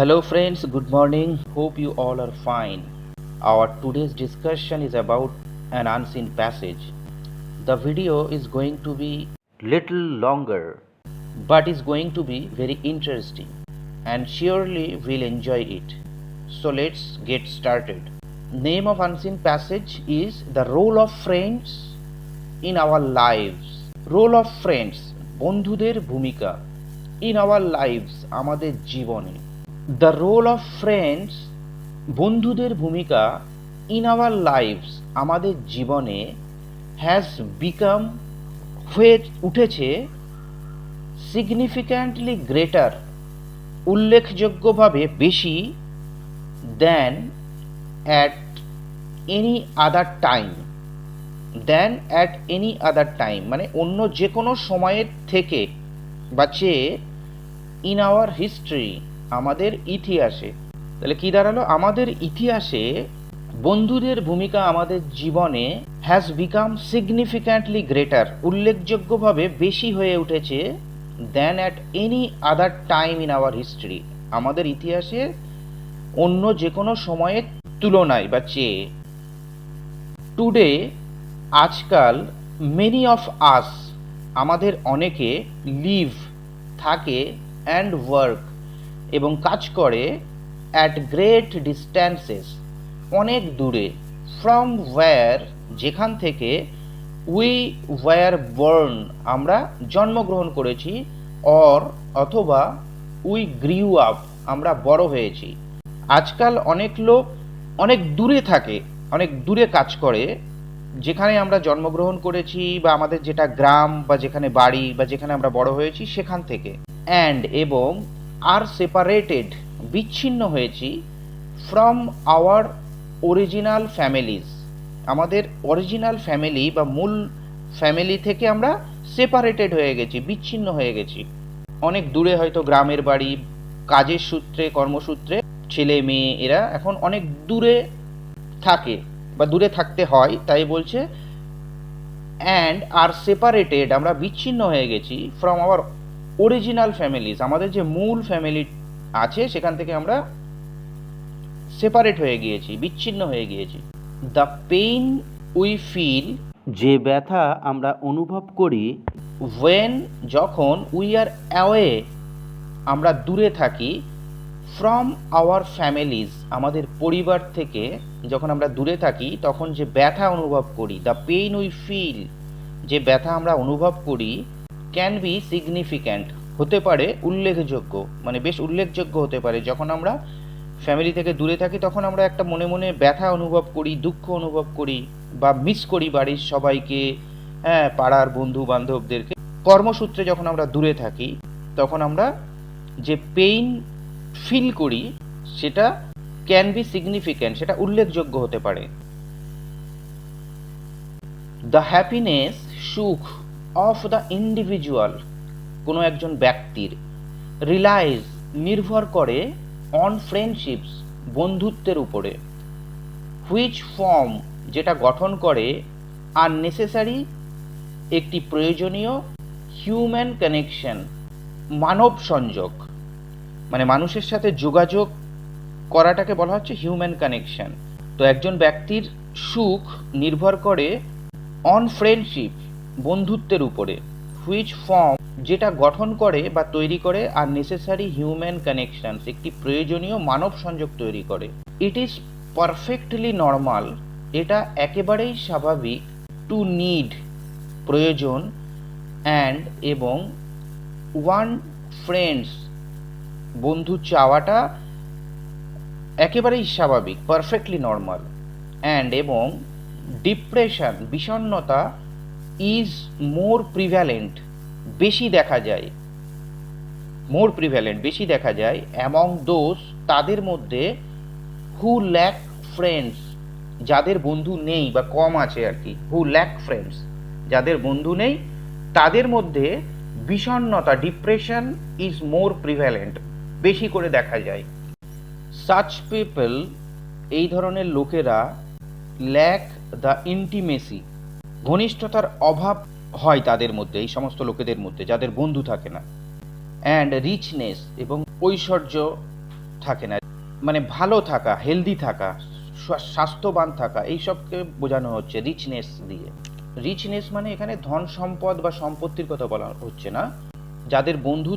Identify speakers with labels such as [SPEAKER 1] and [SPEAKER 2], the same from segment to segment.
[SPEAKER 1] Hello, friends. Good morning. Hope you all are fine. Our today's discussion is about an unseen passage. The video is going to be little longer, but is going to be very interesting, and surely we'll enjoy it. So let's get started. Name of unseen passage is the role of friends in our lives. Role of friends বন্ধুদের ভূমিকা in our lives আমাদের জীবনে the role of friends বন্ধুদের ভূমিকা in our lives আমাদের জীবনে has become হয়ে উঠেছে সিগনিফিক্যান্টলি গ্রেটার উল্লেখযোগ্যভাবে বেশি than at any other time than at any other time মানে অন্য যে কোনো সময়ের থেকে বা চেয়ে ইন আওয়ার হিস্ট্রি আমাদের ইতিহাসে। তাহলে কি দাঁড়াল? আমাদের ইতিহাসে বন্ধুদের ভূমিকা আমাদের জীবনে হ্যাজ বিকাম সিগনিফিক্যান্টলি গ্রেটার উল্লেখযোগ্যভাবে বেশি হয়ে উঠেছে than at any other time in our history আমাদের ইতিহাসে অন্য যে কোনো সময়ের তুলনায় বা চেয়ে টুডে আজকাল মেনি অফ আস আমাদের অনেকে লিভ থাকে অ্যান্ড ওয়ার্ক এবং কাজ করে অ্যাট গ্রেট ডিস্ট্যান্সেস অনেক দূরে ফ্রম ওয়্যার যেখান থেকে উই ওয়্যার বর্ন আমরা জন্মগ্রহণ করেছি অর অথবা উই গ্রিউ আপ আমরা বড় হয়েছি। আজকাল অনেক লোক অনেক দূরে থাকে, অনেক দূরে কাজ করে, যেখানে আমরা জন্মগ্রহণ করেছি বা আমাদের যেটা গ্রাম বা যেখানে বাড়ি বা যেখানে আমরা বড় হয়েছি, সেখান থেকে। অ্যান্ড এবং আর সেপারেটেড বিচ্ছিন্ন হয়েছি ফ্রম আওয়ার অরিজিনাল ফ্যামিলিজ আমাদের অরিজিনাল ফ্যামিলি বা মূল ফ্যামিলি থেকে আমরা সেপারেটেড হয়ে গেছি, বিচ্ছিন্ন হয়ে গেছি। অনেক দূরে হয়তো গ্রামের বাড়ি, কাজের সূত্রে, কর্মসূত্রে ছেলে, মেয়ে, এরা এখন অনেক দূরে থাকে বা দূরে থাকতে হয়, তাই বলছে অ্যান্ড আর সেপারেটেড আমরা বিচ্ছিন্ন হয়ে গেছি ফ্রম আওয়ার অরিজিনাল ফ্যামিলিজ আমাদের যে মূল ফ্যামিলি আছে, সেখান থেকে আমরা সেপারেট হয়ে গিয়েছি, বিচ্ছিন্ন হয়ে গিয়েছি। দ্য পেইন উই ফিল যে ব্যথা আমরা অনুভব করি ওয়েন যখন উই আর অ্যাওয়ে আমরা দূরে থাকি ফ্রম আওয়ার ফ্যামিলিজ আমাদের পরিবার থেকে যখন আমরা দূরে থাকি, তখন যে ব্যথা অনুভব করি দ্য পেইন উই ফিল যে ব্যথা আমরা অনুভব করি ক্যান বি সিগনিফিক্যান্ট হতে পারে উল্লেখযোগ্য মানে বেশ উল্লেখযোগ্য হতে পারে। যখন আমরা ফ্যামিলি থেকে দূরে থাকি, তখন আমরা একটা মনে মনে ব্যথা অনুভব করি, দুঃখ অনুভব করি, বা মিস করি বাড়ির সবাইকে হ্যাঁ পাড়ার বন্ধু বান্ধবদেরকে কর্মসূত্রে যখন আমরা দূরে থাকি, তখন আমরা যে পেইন ফিল করি, সেটা ক্যান বি সিগনিফিক্যান্ট সেটা উল্লেখযোগ্য হতে পারে। দ্য হ্যাপিনেস সুখ অফ দ্য ইন্ডিভিজুয়াল কোনো একজন ব্যক্তির রিলাইজ নির্ভর করে অন ফ্রেন্ডশিপস বন্ধুত্বের উপরে। হুইচ ফর্ম যেটা গঠন করে আর নেসেসারি একটি প্রয়োজনীয় হিউম্যান কানেকশন মানব সংযোগ। মানে মানুষের সাথে যোগাযোগ করাটাকে বলা হচ্ছে হিউম্যান কানেকশন তো একজন ব্যক্তির সুখ নির্ভর করে অন ফ্রেন্ডশিপ বন্ধুত্বের উপরে হুইচ ফর্ম যেটা গঠন করে বা তৈরি করে আর নেসেসারি হিউম্যান কানেকশনস একটি প্রয়োজনীয় মানব সংযোগ তৈরি করে। ইট ইজ পারফেক্টলি নর্মাল এটা একেবারেই স্বাভাবিক টু নিড প্রয়োজন অ্যান্ড এবং ওয়ান ফ্রেন্ডস বন্ধু চাওয়াটা একেবারেই স্বাভাবিক পারফেক্টলি নর্মাল অ্যান্ড এবং ডিপ্রেশন বিষণ্নতা ইজ মোর প্রিভ্যালেন্ট বেশি দেখা যায় মোর প্রিভ্যালেন্ট বেশি দেখা যায় অ্যামং দোজ তাদের মধ্যে হু ল্যাক ফ্রেন্ডস যাদের বন্ধু নেই বা কম আছে আর কি হু ল্যাক ফ্রেন্ডস যাদের বন্ধু নেই, তাদের মধ্যে বিষণ্নতা ডিপ্রেশন ইজ মোর প্রিভ্যালেন্ট বেশি করে দেখা যায়। সাচ পিপল এই ধরনের লোকেরা ল্যাক দ্য ইন্টিমেসি ঘনিষ্ঠতার অভাব হয় তাদের মধ্যে, এই সমস্ত লোকেদের মধ্যে, যাদের বন্ধু থাকে না। অ্যান্ড রিচনেস এবং ঐশ্বর্য থাকে না। মানে ভালো থাকা হেলদি থাকা স্বাস্থ্যবান থাকা, এইসবকে বোঝানো হচ্ছে রিচনেস দিয়ে। রিচনেস মানে এখানে ধন সম্পদ বা সম্পত্তির কথা বলা হচ্ছে না। যাদের বন্ধু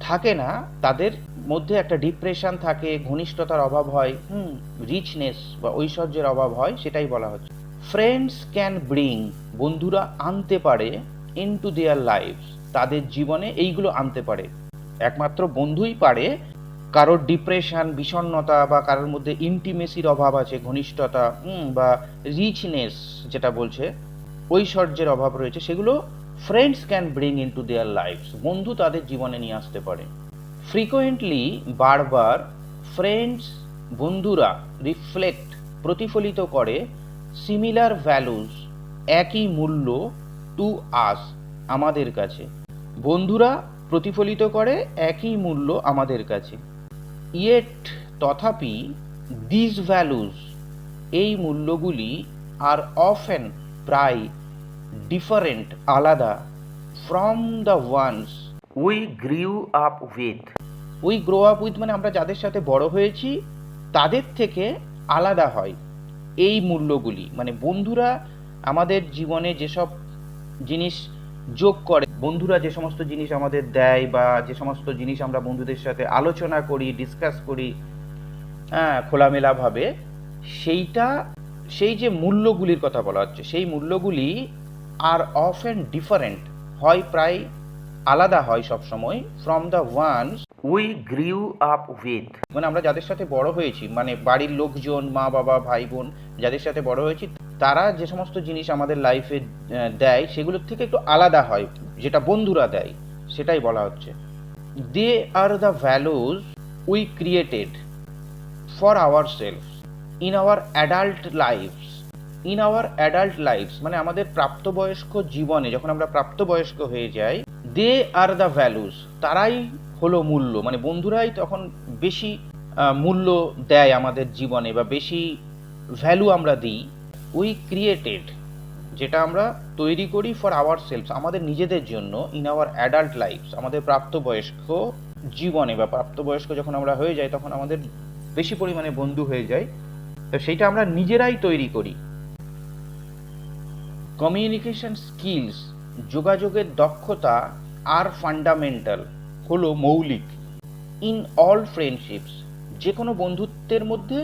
[SPEAKER 1] থাকে না, তাদের মধ্যে একটা ডিপ্রেশন থাকে, ঘনিষ্ঠতার অভাব হয়। হুম রিচনেস বা ঐশ্বর্যের অভাব হয়, সেটাই বলা হচ্ছে। ফ্রেন্ডস ক্যান ব্রিং বন্ধুরা আনতে পারে ইন টু দেয়ার লাইফ তাদের জীবনে এইগুলো আনতে পারে। একমাত্র বন্ধুই পারে। কারোর ডিপ্রেশন বিষণ্ণতা বা কারোর মধ্যে ইন্টিমেসির অভাব আছে, ঘনিষ্ঠতা বা রিচনেস যেটা বলছে, ঐশ্বর্যের অভাব রয়েছে, সেগুলো friends can bring in to their life বন্ধু তাদের জীবনে নিয়ে আসতে পারে। ফ্রিকোয়েন্টলি বারবার ফ্রেন্ডস বন্ধুরা রিফ্লেক্ট প্রতিফলিত করে সিমিলার ভ্যালুস একই মূল্য টু আস আমাদের কাছে। বন্ধুরা প্রতিফলিত করে একই মূল্য আমাদের কাছে। ইয়েট তথাপি দিস ভ্যালুস এই মূল্যগুলি আর অফেন প্রায় ডিফারেন্ট আলাদা। From the ones we grew up with we grow up with মানে আমরা যাদের সাথে বড় হয়েছি তাদের থেকে আলাদা হয়। এই মূল্যগুলি। মানে বন্ধুরা আমাদের জীবনে যেসব জিনিস যোগ করে, বন্ধুরা যে সমস্ত জিনিস আমাদের দেয় বা যে সমস্ত জিনিস আমরা বন্ধুদের সাথে আলোচনা করি ডিসকাস করি হ্যাঁ খোলামেলাভাবে, সেইটা, সেই যে মূল্যগুলির কথা বলা হচ্ছে, সেই মূল্যগুলি আর অফ অ্যান্ড ডিফারেন্ট হয় প্রায় আলাদা হয় সব সময় from the ones we grew up with মানে আমরা যাদের সাথে বড় হয়েছি মানে বাড়ির লোকজন, মা বাবা, ভাই বোন যাদের সাথে বড় হয়েছি, তারা যে সমস্ত জিনিস আমাদের লাইফে দেয়, সেগুলোর থেকে একটু আলাদা হয়, যেটা বন্ধুরা দেয়, সেটাই বলা হচ্ছে। They are the values we created for our self in our adult lives in our adult lives মানে আমাদের প্রাপ্তবয়স্ক জীবনে, যখন আমরা প্রাপ্তবয়স্ক হয়ে যাই দে আর দ্য ভ্যালুস তারাই হলো মূল্য। মানে বন্ধুরাই তখন বেশি মূল্য দেয় আমাদের জীবনে বা বেশি ভ্যালু আমরা দিই উই ক্রিয়েটেড যেটা আমরা তৈরি করি ফর আওয়ার সেলফ আমাদের নিজেদের জন্য ইন আওয়ার অ্যাডাল্ট লাইফ আমাদের প্রাপ্তবয়স্ক জীবনে বা প্রাপ্তবয়স্ক যখন আমরা হয়ে যাই তখন আমাদের বেশি পরিমাণে বন্ধু হয়ে যায়। তো সেইটা আমরা নিজেরাই তৈরি করি। কমিউনিকেশন স্কিলস যোগাযোগের দক্ষতা আর ফান্ডামেন্টাল হলো মৌলিক। ইন অল ফ্রেন্ডশিপস যে কোনো বন্ধুত্বের মধ্যে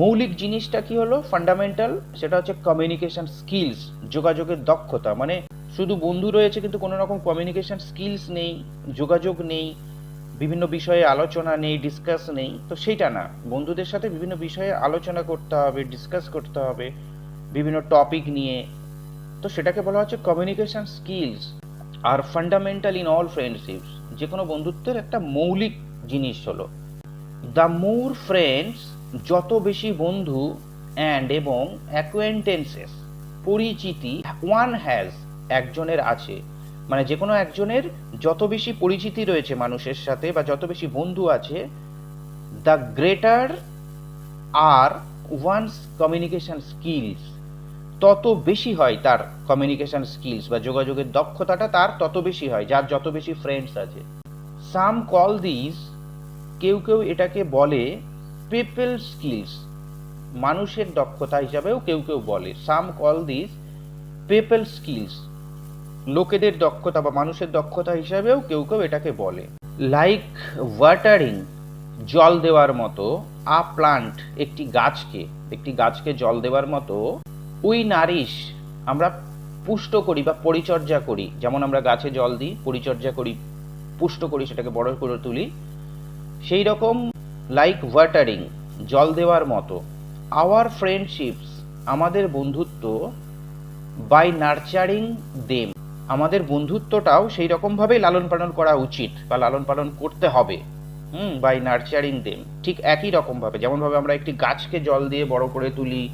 [SPEAKER 1] মৌলিক জিনিসটা কি হলো? ফান্ডামেন্টাল সেটা হচ্ছে কমিউনিকেশন স্কিলস যোগাযোগের দক্ষতা। মানে শুধু বন্ধু রয়েছে কিন্তু কোনো রকম কমিউনিকেশন স্কিলস নেই, যোগাযোগ নেই, বিভিন্ন বিষয়ে আলোচনা নেই ডিসকাস নেই। তো সেইটা না। বন্ধুদের সাথে বিভিন্ন বিষয়ে আলোচনা করতে হবে ডিসকাস করতে হবে, বিভিন্ন টপিক নিয়ে। তো সেটাকে বলা হচ্ছে communication skills are fundamental in all friendships যে কোনো বন্ধুত্বের একটা মৌলিক জিনিস হলো। দ্য মোর ফ্রেন্ডস যত বেশি বন্ধু অ্যান্ড এবং অ্যাকোয়েন্টেন্সেস পরিচিতি ওয়ান হ্যাজ একজনের আছে। মানে যে কোনো একজনের যত বেশি পরিচিতি রয়েছে মানুষের সাথে বা যত বেশি বন্ধু আছে the greater are one's communication skills তত বেশি হয় তার কমিউনিকেশন স্কিলস বা যোগাযোগের দক্ষতাটা তার তত বেশি হয়, যার যত বেশি ফ্রেন্ডস আছে। সাম কল দিস কেউ কেউ এটাকে বলে পিপল স্কিলস মানুষের দক্ষতা হিসাবেও কেউ কেউ বলে। Some call this people skills লোকেদের দক্ষতা বা মানুষের দক্ষতা হিসাবেও কেউ কেউ এটাকে বলে। লাইক ওয়াটারিং জল দেওয়ার মতো আ প্লান্ট একটি গাছকে একটি গাছকে জল দেওয়ার মতো উই নারিশ আমরা পুষ্ট করি বা পরিচর্যা করি। যেমন আমরা গাছে জল দিই, পরিচর্যা করি, পুষ্ট করি, সেটাকে বড় করে তুলি। সেই রকম লাইক ওয়াটারিং জল দেওয়ার মতো। আওয়ার ফ্রেন্ডশিপস আমাদের বন্ধুত্ব বাই নার্চারিং দেম আমাদের বন্ধুত্বটাও সেই রকমভাবেই লালন পালন করা উচিত বা লালন পালন করতে হবে। হুম বাই নার্চারিং দেম ঠিক একই রকমভাবে। যেমনভাবে আমরা একটি গাছকে জল দিয়ে বড় করে তুলি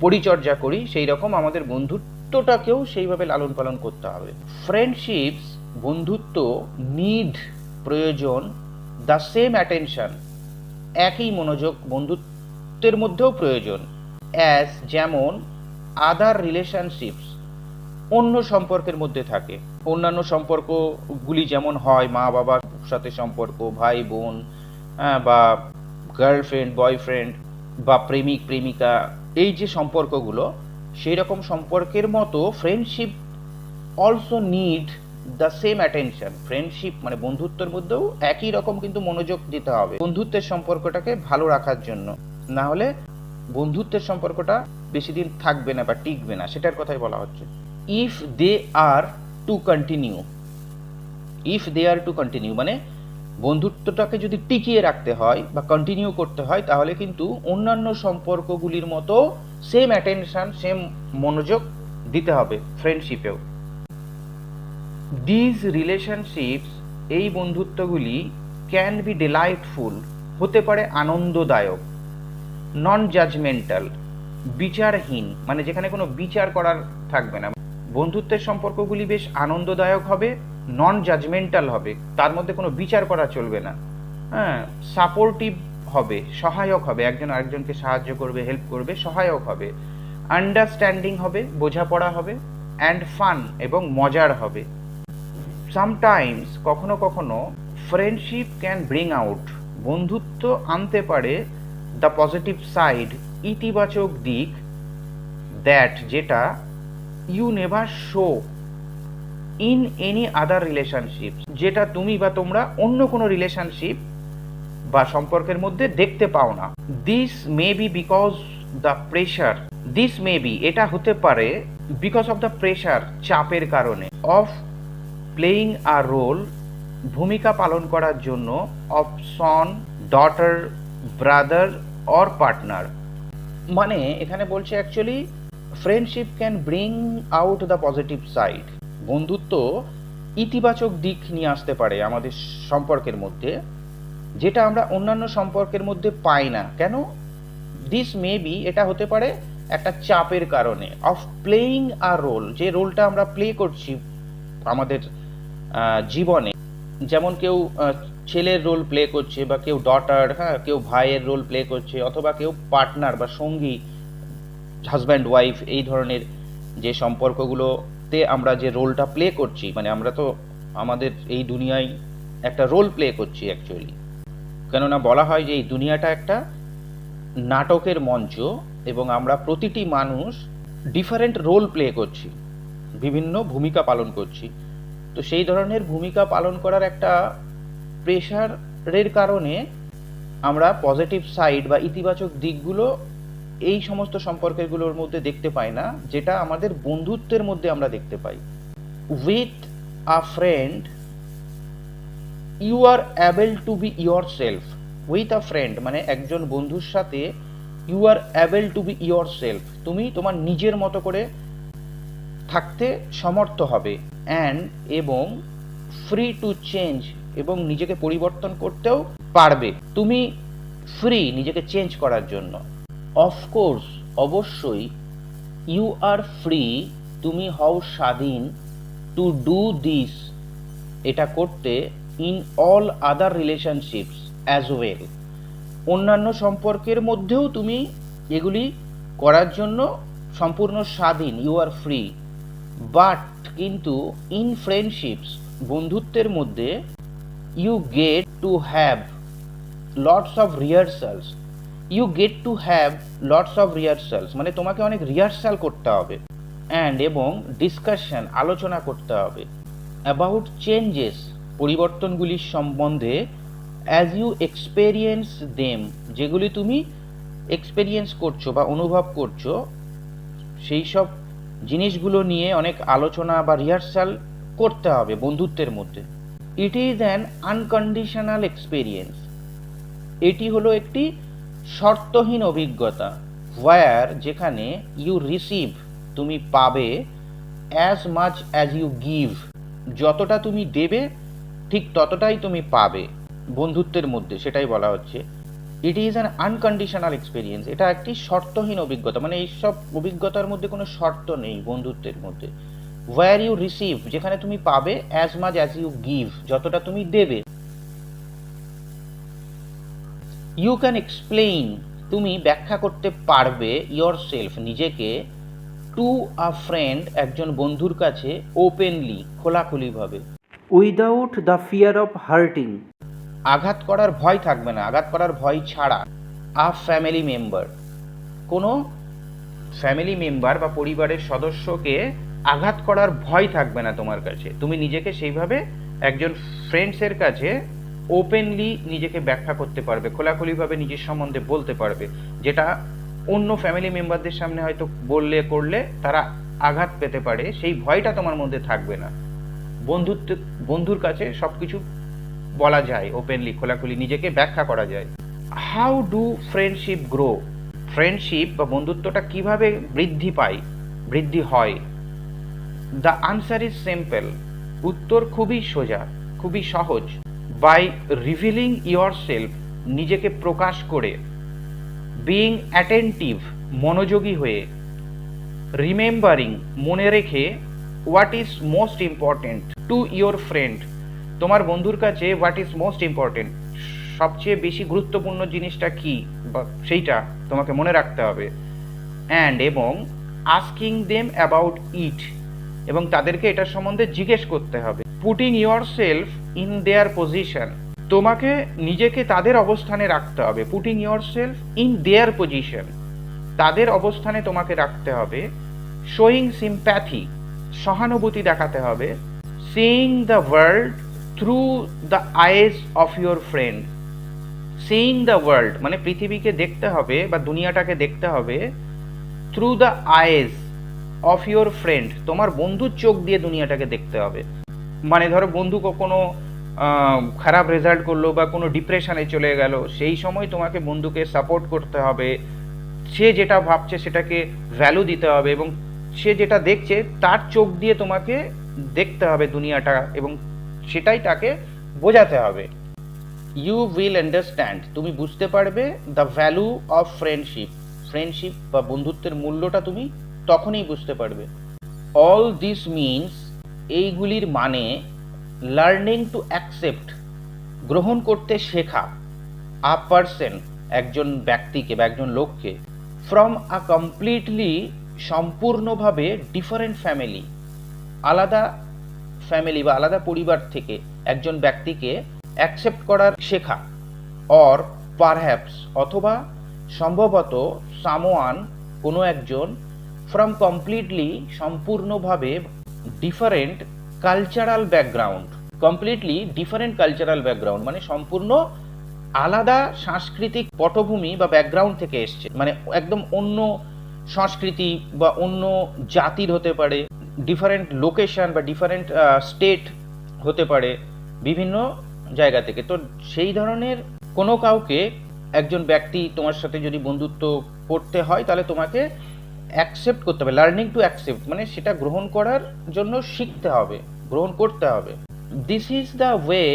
[SPEAKER 1] পরিচর্যা করি, সেই রকম আমাদের বন্ধুত্বটাকেও সেইভাবে লালন পালন করতে হবে। ফ্রেন্ডশিপস বন্ধুত্ব নিড প্রয়োজন দ্য সেম অ্যাটেনশন একই মনোযোগ, বন্ধুত্বের মধ্যেও প্রয়োজন। অ্যাজ যেমন আদার রিলেশনশিপস অন্য সম্পর্কের মধ্যে থাকে। অন্যান্য সম্পর্কগুলি যেমন হয়, মা বাবার সাথে সম্পর্ক, ভাই, বোন বা গার্লফ্রেন্ড বয়ফ্রেন্ড বা প্রেমিক, প্রেমিকা এই যে সম্পর্কগুলো, সেই রকম সম্পর্কের মতো friendship also need the same attention friendship মানে বন্ধুত্বের মধ্যেও একই রকম কিন্তু মনোযোগ দিতে হবে বন্ধুত্বের সম্পর্কটাকে ভালো রাখার জন্য। না হলে বন্ধুত্বের সম্পর্কটা বেশি দিন থাকবে না বা টিকবে না, সেটার কথাই বলা হচ্ছে। If they are to continue if they are to continue মানে বন্ধুত্বটাকে যদি টিকিয়ে রাখতে হয় বা কন্টিনিউ করতে হয়, তাহলে কিন্তু অন্যান্য সম্পর্কগুলির মতো সেম অ্যাটেনশন সেম মনোযোগ দিতে হবে ফ্রেন্ডশিপেও দিজ রিলেশনশিপস এই বন্ধুত্বগুলি ক্যান বি ডিলাইটফুল হতে পারে আনন্দদায়ক নন জাজমেন্টাল বিচারহীন মানে যেখানে কোনো বিচার করার থাকবে না। বন্ধুত্বের সম্পর্কগুলি বেশ আনন্দদায়ক হবে নন জাজমেন্টাল হবে, তার মধ্যে কোনো বিচার করা চলবে না। হ্যাঁ সাপোর্টিভ হবে, সহায়ক হবে, একজন আরেকজনকে সাহায্য করবে হেল্প করবে, সহায়ক হবে। আন্ডারস্ট্যান্ডিং হবে, বোঝাপড়া হবে অ্যান্ড ফান এবং মজার হবে। সামটাইমস কখনো কখনো ফ্রেন্ডশিপ ক্যান ব্রিং আউট বন্ধুত্ব আনতে পারে দ্য পজিটিভ সাইড ইতিবাচক দিক দ্যাট যেটা you never show in any other relationship যেটা তুমি বা তোমরা অন্য কোনো রিলেশনশিপ বা সম্পর্কের মধ্যে দেখতে পাও না। This may be because the pressure this may be এটা হতে পারে বিকজ অফ দ্য প্রেশার চাপের কারণে অফ প্লেয়িং আ রোল ভূমিকা পালন করার জন্য of son daughter brother or partner মানে এখানে বলছে actually friendship can bring out the positive side বন্ধুত্ব ইতিবাচক দিক নিয়ে আসতে পারে আমাদের সম্পর্কের মধ্যে, যেটা আমরা অন্যান্য সম্পর্কের মধ্যে পাই না। কেন? দিস মে বি এটা হতে পারে একটা চাপের কারণে অফ প্লেয়িং আর রোল যে রোলটা আমরা প্লে করছি আমাদের জীবনে। যেমন কেউ ছেলের রোল প্লে করছে বা কেউ ডটার হ্যাঁ কেউ ভাইয়ের রোল প্লে করছে অথবা কেউ পার্টনার বা সঙ্গী হাজব্যান্ড ওয়াইফ এই ধরনের যে সম্পর্কগুলোতে আমরা যে রোলটা প্লে করছি মানে আমরা তো আমাদের এই দুনিয়ায় একটা রোল প্লে করছি অ্যাকচুয়ালি কেননা বলা হয় যে এই দুনিয়াটা একটা নাটকের মঞ্চ এবং আমরা প্রতিটি মানুষ ডিফারেন্ট রোল প্লে করছি, বিভিন্ন ভূমিকা পালন করছি। তো সেই ধরনের ভূমিকা পালন করার একটা প্রেশারের কারণে আমরা পজিটিভ সাইড বা ইতিবাচক দিকগুলো এই সমস্ত সম্পর্কগুলোর মধ্যে দেখতে পাই না, যেটা আমাদের বন্ধুত্বের মধ্যে আমরা দেখতে পাই। With a friend you are able to be your self with a friend মানে একজন বন্ধুর সাথে you are able to be your self তুমি তোমার নিজের মতো করে থাকতে সমর্থ হবে অ্যান্ড এবং ফ্রি টু চেঞ্জ এবং নিজেকে পরিবর্তন করতেও পারবে। তুমি ফ্রি নিজেকে চেঞ্জ করার জন্য। অফকোর্স অবশ্যই ইউ আর ফ্রি তুমি হও স্বাধীন টু ডু দিস এটা করতে in all other relationships as well অন্যান্য সম্পর্কের মধ্যেও তুমি এগুলি করার জন্য সম্পূর্ণ স্বাধীন ইউ আর ফ্রি বাট কিন্তু ইন ফ্রেন্ডশিপস বন্ধুত্বের মধ্যে you get to have lots of rehearsals you get to have lots of rehearsals মানে তোমাকে অনেক রিহার্সাল করতে হবে অ্যান্ড এবং ডিসকাশন আলোচনা করতে হবে অ্যাবাউট চেঞ্জেস পরিবর্তনগুলির সম্বন্ধে অ্যাজ ইউ এক্সপেরিয়েন্স দেম যেগুলি তুমি এক্সপেরিয়েন্স করছ বা অনুভব করছ, সেই সব জিনিসগুলো নিয়ে অনেক আলোচনা বা রিহার্সাল করতে হবে বন্ধুত্বের মধ্যে। It is an unconditional experience এটি হলো একটি শর্তহীন অভিজ্ঞতা ওয়ার যেখানে ইউ রিসিভ তুমি পাবে as much as you give যতটা তুমি দেবে, ঠিক ততটাই তুমি পাবে, বন্ধুত্বের মধ্যে, সেটাই বলা হচ্ছে। It is an unconditional experience এটা একটি শর্তহীন অভিজ্ঞতা মানে এইসব অভিজ্ঞতার মধ্যে কোনো শর্ত নেই, বন্ধুত্বের মধ্যে। ওয়ার ইউ রিসিভ যেখানে তুমি পাবে as much as you give যতটা তুমি দেবে ইউ ক্যান এক্সপ্লেইন তুমি ব্যাখ্যা করতে পারবে ইয়োর সেলফ নিজেকে টু আ ফ্রেন্ড একজন বন্ধুর কাছে openly খোলাখুলিভাবে। Without the fear of hurting আঘাত করার ভয় থাকবে না আঘাত করার ভয় ছাড়া। আ ফ্যামিলি মেম্বার কোনো ফ্যামিলি মেম্বার বা পরিবারের সদস্যকে আঘাত করার ভয় থাকবে না তোমার কাছে। তুমি নিজেকে সেইভাবে একজন ফ্রেন্ডসের কাছে ওপেনলি নিজেকে ব্যাখ্যা করতে পারবে, খোলাখুলিভাবে নিজের সম্বন্ধে বলতে পারবে, যেটা অন্য ফ্যামিলি মেম্বারদের সামনে হয়তো বললে, করলে তারা আঘাত পেতে পারে, সেই ভয়টা তোমার মধ্যে থাকবে না। বন্ধুত্ব, বন্ধুর কাছে সব কিছু বলা যায় ওপেনলি খোলাখুলি, নিজেকে ব্যাখ্যা করা যায়। How do friendship grow friendship বা বন্ধুত্বটা কীভাবে বৃদ্ধি পায়, বৃদ্ধি হয়? দ্য আনসার ইজ সিম্পল উত্তর খুবই সোজা, খুবই সহজ। বাই রিভিলিং ইয়োর সেলফ নিজেকে প্রকাশ করে বিইং অ্যাটেন্টিভ মনোযোগী হয়ে রিমেম্বারিং মনে রেখে what is most important to your friend তোমার বন্ধুর কাছে হোয়াট ইজ মোস্ট ইম্পর্টেন্ট সবচেয়ে বেশি গুরুত্বপূর্ণ জিনিসটা কি, বা সেইটা তোমাকে মনে রাখতে হবে অ্যান্ড এবং আস্কিং দেম অ্যাবাউট ইট এবং তাদেরকে এটার সম্বন্ধে জিজ্ঞেস করতে হবে। Putting your self in their position তোমাকে নিজেকে তাদের অবস্থানে রাখতে হবে। Putting your self in their position তাদের অবস্থানে তোমাকে রাখতে হবে। শোয়িং সিম্প্যাথি সহানুভূতি দেখাতে হবে। Seeing the world through the eyes of your friend seeing the world মানে পৃথিবীকে দেখতে হবে বা দুনিয়াটাকে দেখতে হবে through the eyes of your friend তোমার বন্ধুর চোখ দিয়ে দুনিয়াটাকে দেখতে হবে। মানে ধরো বন্ধু কখনো খারাপ রেজাল্ট করল বা কোনো ডিপ্রেশনে চলে গেল, সেই সময় তোমাকে বন্ধুকে সাপোর্ট করতে হবে। সে যেটা ভাবছে সেটাকে ভ্যালু দিতে হবে এবং সে যেটা দেখছে তার চোখ দিয়ে তোমাকে দেখতে হবে দুনিয়াটা এবং সেটাই তাকে বোঝাতে হবে। ইউ উইল আন্ডারস্ট্যান্ড তুমি বুঝতে পারবে the value of friendship friendship বা বন্ধুত্বের মূল্যটা তুমি তখনই বুঝতে পারবে। অল দিস মিনস এইগুলির মানে লার্নিং টু অ্যাকসেপ্ট গ্রহণ করতে শেখা আ পার্সন একজন ব্যক্তিকে বা একজন লোককে ফ্রম আ কমপ্লিটলি সম্পূর্ণভাবে ডিফারেন্ট ফ্যামিলি আলাদা ফ্যামিলি বা আলাদা পরিবার থেকে একজন ব্যক্তিকে অ্যাকসেপ্ট করার শেখা অর পারহ্যাপস অথবা সম্ভবত সামোয়ান কোনো একজন ফ্রম কমপ্লিটলি সম্পূর্ণভাবে different cultural background completely different cultural background মানে সম্পূর্ণ আলাদা সাংস্কৃতিক পটভূমি বা ব্যাকগ্রাউন্ড থেকে এসছে। মানে একদম অন্য সংস্কৃতি বা অন্য জাতির হতে পারে ডিফারেন্ট লোকেশন বা ডিফারেন্ট স্টেট হতে পারে বিভিন্ন জায়গা থেকে। তো সেই ধরনের কোনো কাউকে একজন ব্যক্তি তোমার সাথে যদি বন্ধুত্ব করতে হয়, তাহলে তোমাকে অ্যাকসেপ্ট করতে হবে লার্নিং টু অ্যাকসেপ্ট মানে সেটা গ্রহণ করার জন্য শিখতে হবে, গ্রহণ করতে হবে। দিস ইজ দ্য ওয়ে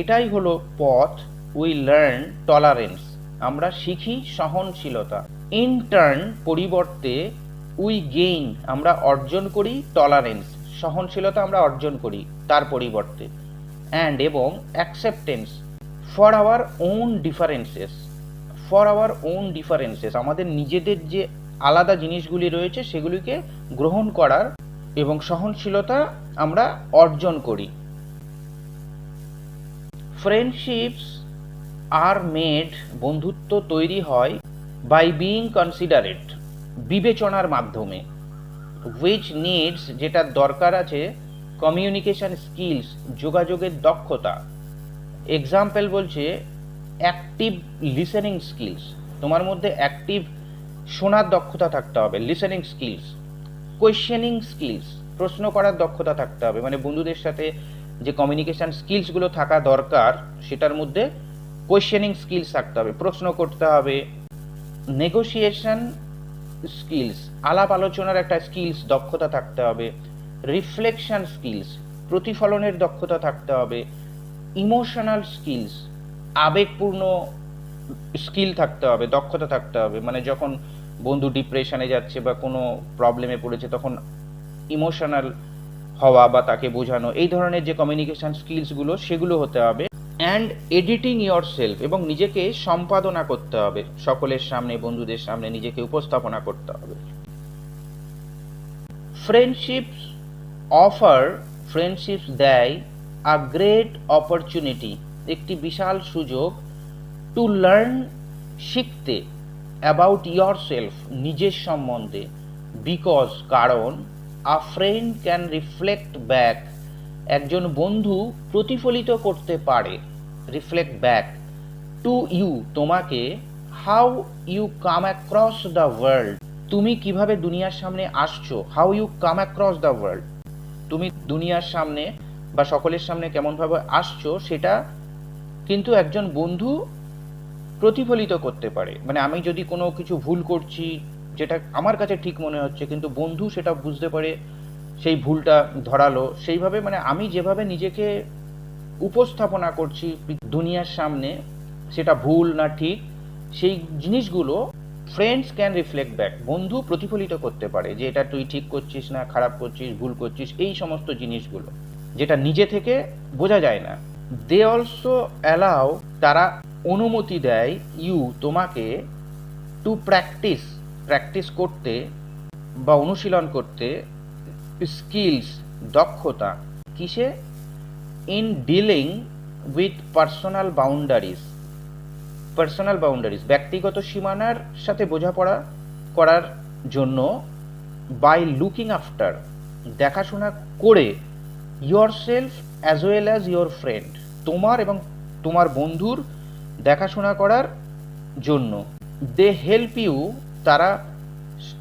[SPEAKER 1] এটাই হলো পথ উই লার্ন টলারেন্স আমরা শিখি সহনশীলতা। ইন টার্ন পরিবর্তে উই গেইন আমরা অর্জন করি টলারেন্স সহনশীলতা আমরা অর্জন করি তার পরিবর্তে। অ্যান্ড এবং acceptance for our own differences for our own differences আমাদের নিজেদের যে আলাদা জিনিসগুলি রয়েছে, সেগুলিকে গ্রহণ করার এবং সহনশীলতা আমরা অর্জন করি। ফ্রেন্ডশিপস আর মেড বন্ধুত্ব তৈরি হয় বাই বিইং কনসিডারেট বিবেচনার মাধ্যমে হুইচ নিডস যেটা দরকার আছে কমিউনিকেশন স্কিলস যোগাযোগের দক্ষতা। এক্সাম্পল বলছে অ্যাক্টিভ লিসেনিং স্কিলস তোমার মধ্যে অ্যাক্টিভ শোনার দক্ষতা থাকতে হবে লিসেনিং স্কিলস কোয়েশ্চেনিং স্কিলস প্রশ্ন করার দক্ষতা থাকতে হবে। মানে বন্ধুদের সাথে যে কমিউনিকেশন স্কিলসগুলো থাকা দরকার, সেটার মধ্যে কোয়েশ্চেনিং স্কিলস থাকতে হবে, প্রশ্ন করতে হবে। নেগোসিয়েশন স্কিলস আলাপ আলোচনার একটা স্কিলস দক্ষতা থাকতে হবে। রিফ্লেকশন স্কিলস প্রতিফলনের দক্ষতা থাকতে হবে। ইমোশনাল স্কিলস আবেগপূর্ণ স্কিল থাকতে হবে, দক্ষতা থাকতে হবে। মানে যখন বন্ধু ডিপ্রেশনে যাচ্ছে বা কোনো প্রবলেমে পড়েছে, তখন ইমোশনাল হওয়া বা তাকে বোঝানো, এই ধরনের যে কমিউনিকেশন স্কিলসগুলো সেগুলো হতে হবে। অ্যান্ড এডিটিং ইয়োর সেলফ এবং নিজেকে সম্পাদনা করতে হবে। সকলের সামনে, বন্ধুদের সামনে নিজেকে উপস্থাপনা করতে হবে। ফ্রেন্ডশিপস অফার ফ্রেন্ডশিপস দেয় আ গ্রেট অপরচুনিটি একটি বিশাল সুযোগ টু লার্ন শিখতে। অ্যাবাউট ইয়র সেলফ নিজের সম্বন্ধে বিকজ কারণ a friend can reflect back একজন বন্ধু প্রতিফলিত করতে পারে রিফ্লেক্ট ব্যাক টু ইউ তোমাকে how you come across the world তুমি কীভাবে দুনিয়ার সামনে আসছো how you come across the world তুমি দুনিয়ার সামনে বা সকলের সামনে কেমনভাবে আসছো, সেটা কিন্তু একজন বন্ধু প্রতিফলিত করতে পারে। মানে আমি যদি কোনো কিছু ভুল করছি, যেটা আমার কাছে ঠিক মনে হচ্ছে, কিন্তু বন্ধু সেটা বুঝতে পারে, সেই ভুলটা ধরালো, সেইভাবে মানে আমি যেভাবে নিজেকে উপস্থাপনা করছি দুনিয়ার সামনে, সেটা ভুল না ঠিক, সেই জিনিসগুলো ফ্রেন্ডস ক্যান রিফ্লেক্ট ব্যাক বন্ধু প্রতিফলিত করতে পারে যে এটা তুই ঠিক করছিস না, খারাপ করছিস, ভুল করছিস, এই সমস্ত জিনিসগুলো, যেটা নিজে থেকে বোঝা যায় না। দে অলসো অ্যালাউ তারা অনুমতি দেয় ইউ তোমাকে টু প্র্যাকটিস প্র্যাকটিস করতে বা অনুশীলন করতে স্কিলস দক্ষতা কিসে? In dealing with personal boundaries personal boundaries ব্যক্তিগত সীমানার সাথে বোঝাপড়া করার জন্য বাই লুকিং আফটার দেখাশোনা করে your self as well as your friend তোমার এবং তোমার বন্ধুর দেখাশোনা করার জন্য। দে হেল্প ইউ তারা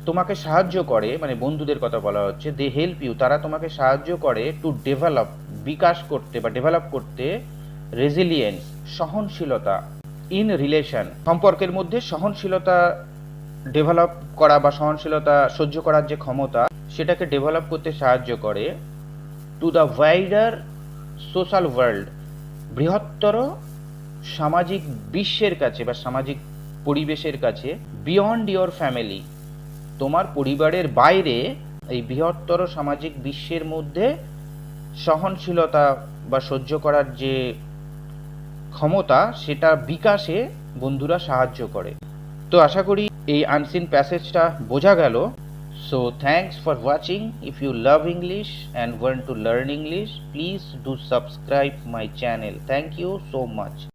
[SPEAKER 1] তোমাকে সাহায্য করে মানে বন্ধুদের কথা বলা হচ্ছে দে হেল্প ইউ তারা তোমাকে সাহায্য করে টু ডেভেলপ বিকাশ করতে বা ডেভেলপ করতে রেজিলিয়েন্স সহনশীলতা ইন রিলেশন সম্পর্কের মধ্যে সহনশীলতা ডেভেলপ করা বা সহনশীলতা সহ্য করার যে ক্ষমতা, সেটাকে ডেভেলপ করতে সাহায্য করে to the wider social world বৃহত্তর সামাজিক বিশ্বের কাছে বা সামাজিক পরিবেশের কাছে বিয়ন্ড ইয়োর ফ্যামিলি তোমার পরিবারের বাইরে এই বৃহত্তর সামাজিক বিশ্বের মধ্যে সহনশীলতা বা সহ্য করার যে ক্ষমতা, সেটা বিকাশে বন্ধুরা সাহায্য করে। তো আশা করি এই আনসিন প্যাসেজটা বোঝা গেল। So thanks for watching if you love English and want to learn English please do subscribe my channel thank you so much